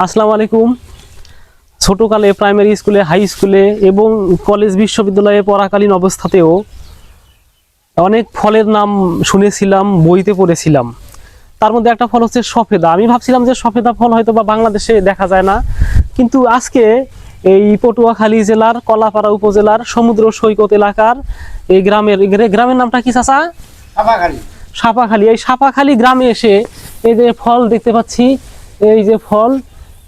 আসসালামু আলাইকুম। ছোটকালে প্রাইমারি স্কুলে হাই স্কুলে এবং কলেজ বিশ্ববিদ্যালয়ে পড়াকালীন অবস্থাতেও অনেক ফলের নাম শুনেছিলাম বইতে পড়েছিলাম। তার মধ্যে একটা ফল হচ্ছে সফেদা। আমি ভাবছিলাম যে সফেদা ফল হয়তো বা বাংলাদেশে দেখা যায় না কিন্তু আজকে এই পটুয়াখালী জেলার কলাপাড়া উপজেলার সমুদ্র সৈকত এলাকার এই গ্রামের গ্রামের নামটা কি চাচা? সাপাখালি। সাপাখালি। এই সাপাখালি গ্রামে এসে এই যে ফল দেখতে পাচ্ছি এই যে ফল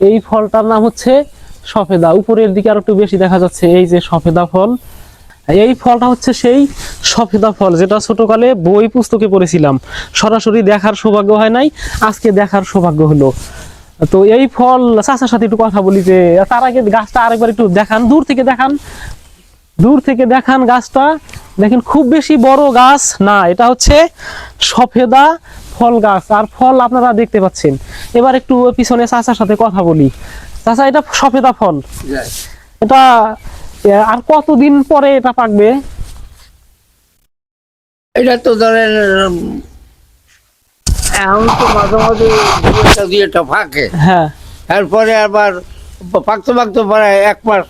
এই ফলটার নাম হচ্ছে সফেদা। উপরের দিকে আর একটু বেশি দেখা যাচ্ছে, এই যে সফেদা ফল। এই ফলটা হচ্ছে সেই সফেদা ফল, যেটা ছোটকালে বই পুস্তকে পড়েছিলাম। সরাসরি দেখার সৌভাগ্য হয় নাই, আজকে দেখার সৌভাগ্য হলো। তো এই ফল, চাচার সাথে একটু কথা বলি যে, তার আগে গাছটা আরেকবার একটু দেখান, দূর থেকে দেখান। দূর থেকে দেখান গাছটা। দেখেন, খুব বেশি বড় গাছ না, এটা হচ্ছে সফেদা ফল গাছ আর ফল আপনারা দেখতে পাচ্ছেন। এবার একটু পিছনে চাচার সাথে কথা বলি। চাচা এটা সফেদা ফল। এটা আর কতদিন পরে এটা পাকবে? এটা তো ধরেন এখন তো মাঝে মাঝে দুইটা দুইটা ফাঁকে। হ্যাঁ। এরপরে আবার পাকতে পাকতে পরে এক মাস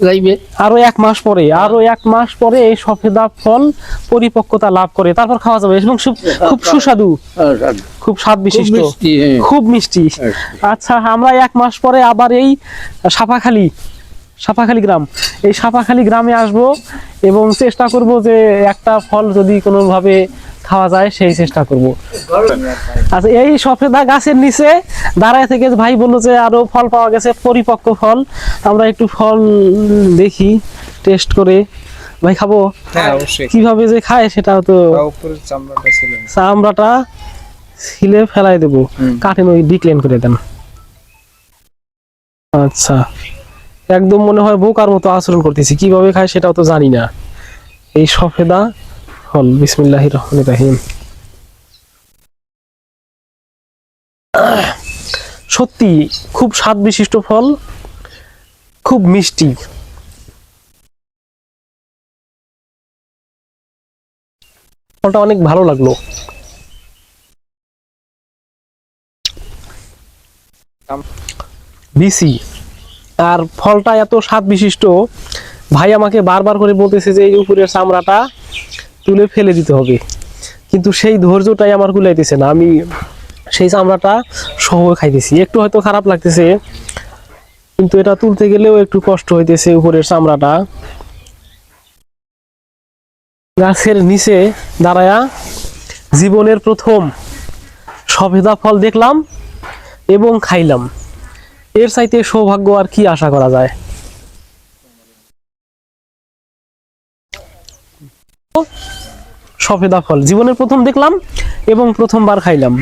যাইবে। আরও এক মাস পরে আরও এক মাস পরে এই সফেদা ফল পরিপক্কতা লাভ করে তারপর খাওয়া যাবে। এবং খুব সুস্বাদু। খুব স্বাদ বিশিষ্ট। হ্যাঁ। খুব মিষ্টি। আচ্ছা আমরা এক মাস পরে আবার এই সাপাখালি সাপাখালি গ্রাম। এই সাপাখালি গ্রামে আসব এবং চেষ্টা করব যে একটা ফল যদি কোনোভাবে খাওয়া যায় সেই চেষ্টা করব। আচ্ছা এই সফেদা গাছের নিচে দাঁড়ায় থেকে ভাই বলল যে আরও ফল পাওয়া গেছে পরিপক্ক ফল। আমরা একটু ফল দেখি টেস্ট করে। ভাই খাব? হ্যাঁ কীভাবে যে খায় সেটাও তো চামড়াটা ছিল। ফেলাই দেবো। কাটেন ওই ডিক্লেন করে দেন। আচ্ছা। একদম মনে হয় বোকার মতো আচরণ করতেছি। কীভাবে খায় সেটাও তো জানি না। এই সফেদা ফল বিসমিল্লাহ রহমান রাহিম। সত্যি খুব স্বাদ বিশিষ্ট ফল, খুব মিষ্টি। ফলটা অনেক ভালো লাগল। বিসি, আর ফলটা এত স্বাদ বিশিষ্ট ভাই আমাকে বারবার করে বলতেছে যে এই উপরের চামড়াটা তুলে ফেলে দিতে হবে। কিন্তু সেই ধৈর্যটাই আমার কুলাইতেছে না। আমি সেই চামড়াটা সহ খাইতেছি। একটু হয়তো খারাপ লাগতেছে, কিন্তু এটা তুলতে গেলেও একটু কষ্ট হইতেছে উপরের চামড়াটা। গাছের নিচে দাঁড়ায়া জীবনের প্রথম সফেদা ফল দেখলাম এবং খাইলাম। এর চাইতে সৌভাগ্য আর কি আশা করা যায়? সফেদা ফল। জীবনের প্রথম দেখলাম এবং প্রথমবার খাইলাম।